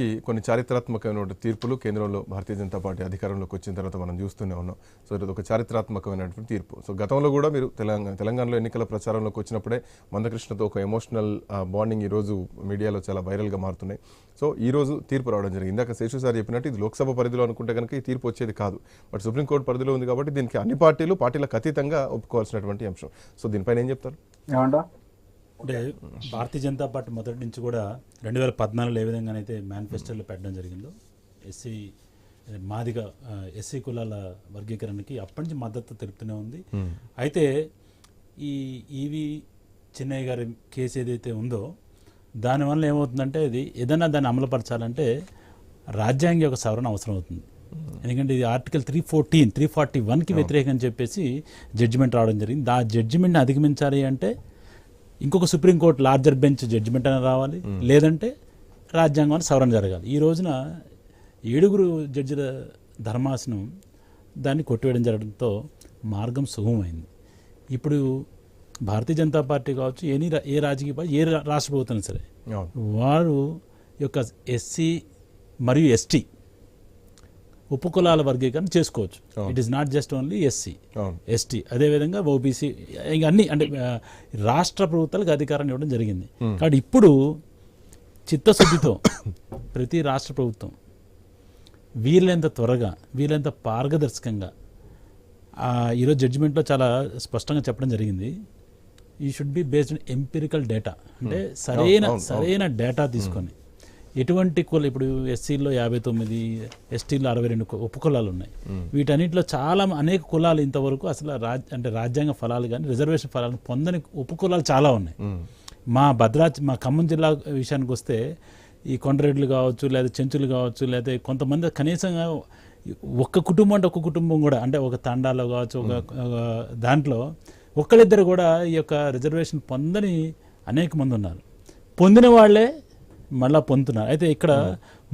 నిజానికి కొన్ని చారిత్రాత్మకమైన తీర్పులు కేంద్రంలో భారతీయ జనతా పార్టీ అధికారంలోకి వచ్చిన తర్వాత మనం చూస్తూనే ఉన్నాం. సో ఇది ఒక చారిత్రాత్మకమైనటువంటి తీర్పు. సో గతంలో కూడా మీరు తెలంగాణ తెలంగాణలో ఎన్నికల ప్రచారంలోకి వచ్చినప్పుడే మందకృష్ణతో ఒక ఎమోషనల్ బాండింగ్ ఈరోజు మీడియాలో చాలా వైరల్గా మారుతున్నాయి. సో ఈ రోజు తీర్పు రావడం జరిగింది. ఇందాక శేషు సార్ చెప్పినట్టు ఇది లోక్సభ పరిధిలో అనుకుంటే కనుక ఈ తీర్పు వచ్చేది కాదు. బట్ సుప్రీంకోర్టు పరిధిలో ఉంది కాబట్టి దీనికి అన్ని పార్టీలు పార్టీలకు అతీతంగా ఒప్పుకోవాల్సినటువంటి అంశం. సో దీనిపైన ఏం చెప్తారు? ఏమంటా అంటే భారతీయ జనతా పార్టీ మొదటి నుంచి కూడా రెండు వేల పద్నాలుగులో ఏ విధంగానైతే మేనిఫెస్టోలో పెట్టడం జరిగిందో ఎస్సీ మాదిగ ఎస్సీ కులాల వర్గీకరణకి అప్పటి నుంచి మద్దతు తెలుపుతూనే ఉంది. అయితే ఈ ఈవి చిన్నయ్య గారి కేసు ఏదైతే ఉందో దానివల్ల ఏమవుతుందంటే ఇది ఏదైనా దాన్ని అమలుపరచాలంటే రాజ్యాంగ యొక్క సవరణ అవసరం అవుతుంది. ఎందుకంటే ఇది article three fourteen three forty వన్కి వ్యతిరేకం అని చెప్పేసి జడ్జిమెంట్ రావడం జరిగింది. ఆ జడ్జిమెంట్ని అధిగమించాలి అంటే ఇంకొక సుప్రీంకోర్టు లార్జర్ బెంచ్ జడ్జిమెంట్ అనేది రావాలి. లేదంటే రాజ్యాంగం సవరణ జరగాలి. ఈ రోజున ఏడుగురు జడ్జిల ధర్మాసనం దాన్ని కొట్టివేయడం జరగడంతో మార్గం సుగమమైంది. ఇప్పుడు భారతీయ జనతా పార్టీ కావచ్చు ఎనీ ఏ రాజకీయ పార్టీ ఏ రా- రాష్ట్ర ప్రభుత్వం సరే వారు యొక్క ఎస్సీ మరియు ఎస్టీ ఉపకులాల వర్గీకరణ చేసుకోవచ్చు. It is not just only SC ST అదేవిధంగా ఓబీసీ ఇక అన్ని అంటే రాష్ట్ర ప్రభుత్వాలకు అధికారాన్ని ఇవ్వడం జరిగింది. కాబట్టి ఇప్పుడు చిత్తశుద్ధితో ప్రతి రాష్ట్ర ప్రభుత్వం వీలైనంత త్వరగా వీలైనంత పారదర్శకంగా ఈరోజు జడ్జిమెంట్లో చాలా స్పష్టంగా చెప్పడం జరిగింది. ఈ should be based empirical data అంటే సరైన సరైన డేటా తీసుకొని ఎటువంటి కుల ఇప్పుడు ఎస్సీలో యాభై తొమ్మిది ఎస్టీలో అరవై రెండు ఉపకులాలు ఉన్నాయి వీటన్నిటిలో చాలా అనేక కులాలు ఇంతవరకు అసలు రాజ్ అంటే రాజ్యాంగ ఫలాలు కానీ రిజర్వేషన్ ఫలాలు పొందని ఉపకులాలు చాలా ఉన్నాయి. మా భద్రాచ మా ఖమ్మం జిల్లా విషయానికి వస్తే ఈ కొండరెడ్లు కావచ్చు లేదా చెంచులు కావచ్చు లేదా కొంతమంది కనీసంగా ఒక్క కుటుంబం అంటే ఒక కుటుంబం కూడా అంటే ఒక తండాలో కావచ్చు ఒక దాంట్లో ఒక్కళ్ళిద్దరు కూడా ఈ యొక్క రిజర్వేషన్ పొందని అనేక మంది ఉన్నారు. పొందిన వాళ్ళే మళ్ళా పొందుతున్నారు. అయితే ఇక్కడ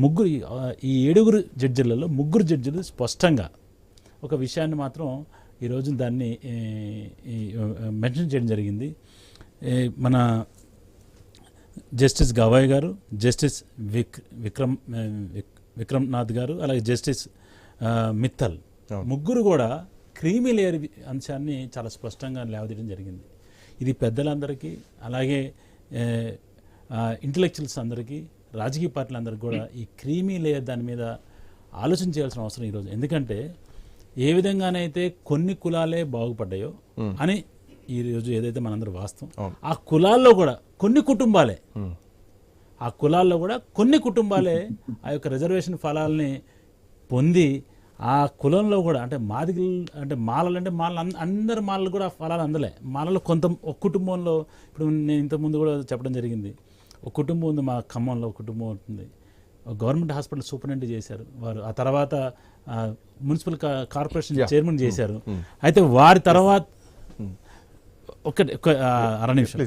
ముగ్గురు ఈ ఏడుగురు జడ్జిలలో ముగ్గురు జడ్జిలు స్పష్టంగా ఒక విషయాన్ని మాత్రం ఈరోజు దాన్ని మెన్షన్ చేయడం జరిగింది. మన జస్టిస్ గవాయ్ గారు జస్టిస్ విక్ విక్రమ్ విక్రమ్నాథ్ గారు అలాగే జస్టిస్ మిత్తల్. ముగ్గురు కూడా క్రీమీ లేయర్ అంశాన్ని చాలా స్పష్టంగా లేవదీయడం జరిగింది. ఇది పెద్దలందరికీ అలాగే ఇంటలెక్చువల్స్ అందరికీ రాజకీయ పార్టీలందరికీ కూడా ఈ క్రీమీ లేయర్ దాని మీద ఆలోచన చేయాల్సిన అవసరం ఈరోజు ఎందుకంటే ఏ విధంగానైతే కొన్ని కులాలే బాగుపడ్డాయో అని ఈ రోజు ఏదైతే మనందరూ వాస్తవం. ఆ కులాల్లో కూడా కొన్ని కుటుంబాలే. ఆ కులాల్లో కూడా కొన్ని కుటుంబాలే ఆ యొక్క రిజర్వేషన్ ఫలాల్ని పొంది ఆ కులంలో కూడా అంటే మాదిగలు అంటే మాలలు అంటే మాల అందరి మాలలు కూడా ఆ ఫలాలు అందలే మాలలో కొంత ఒక కుటుంబంలో ఇప్పుడు నేను ఇంతకుముందు కూడా చెప్పడం జరిగింది ఒక కుటుంబం ఉంది మా ఖమ్మంలో ఒక కుటుంబం ఉంటుంది. గవర్నమెంట్ హాస్పిటల్ సూపరింటెండెంట్ చేశారు. వారు ఆ తర్వాత మున్సిపల్ కార్పొరేషన్ చైర్మన్ చేశారు. అయితే వారి తర్వాత ఒకటి అర నిమిషం.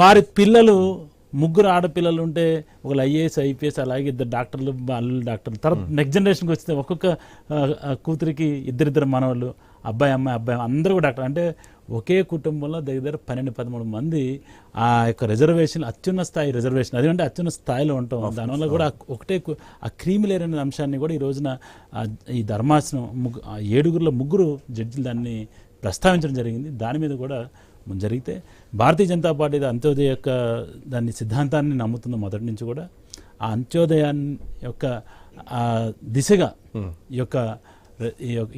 వారి పిల్లలు ముగ్గురు ఆడపిల్లలు ఉంటే ఒకళ్ళు ఐఏఎస్ ఐపీఎస్ అలాగే ఇద్దరు డాక్టర్లు అల్లుళ్ళు డాక్టర్లు. తర్వాత నెక్స్ట్ జనరేషన్కి వస్తే ఒక్కొక్క కూతురికి ఇద్దరిద్దరు మనవాళ్ళు అబ్బాయి అమ్మాయి అబ్బాయి అందరూ కూడా డాక్టర్. అంటే ఒకే కుటుంబంలో దగ్గర దగ్గర పన్నెండు పదమూడు మంది ఆ యొక్క రిజర్వేషన్ అత్యున్న స్థాయి రిజర్వేషన్ అది అంటే అత్యున్న స్థాయిలో ఉంటాం. దానివల్ల కూడా ఒకటే ఆ క్రీమి లేర్ అనే అంశాన్ని కూడా ఈ రోజున ఈ ధర్మాసనం ముగ్గు ఏడుగురిలో ముగ్గురు జడ్జిలు దాన్ని ప్రస్తావించడం జరిగింది. దాని మీద కూడా జరిగితే భారతీయ జనతా పార్టీ అంత్యోదయ యొక్క దాని సిద్ధాంతాన్ని నమ్ముతుంది మొదటి నుంచి కూడా. ఆ అంత్యోదయాన్ని యొక్క దిశగా ఈ యొక్క-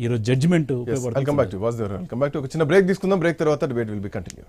ఈరోజు జడ్జిమెంట్ వెల్కమ్ బ్యాక్ టు వాస్ వెల్కమ్ బ్యాక్ టు ఒక చిన్న బ్రేక్ తీసుకుందాం. బ్రేక్ తర్వాత డిబేట్ విల్ బి కంటిన్యూ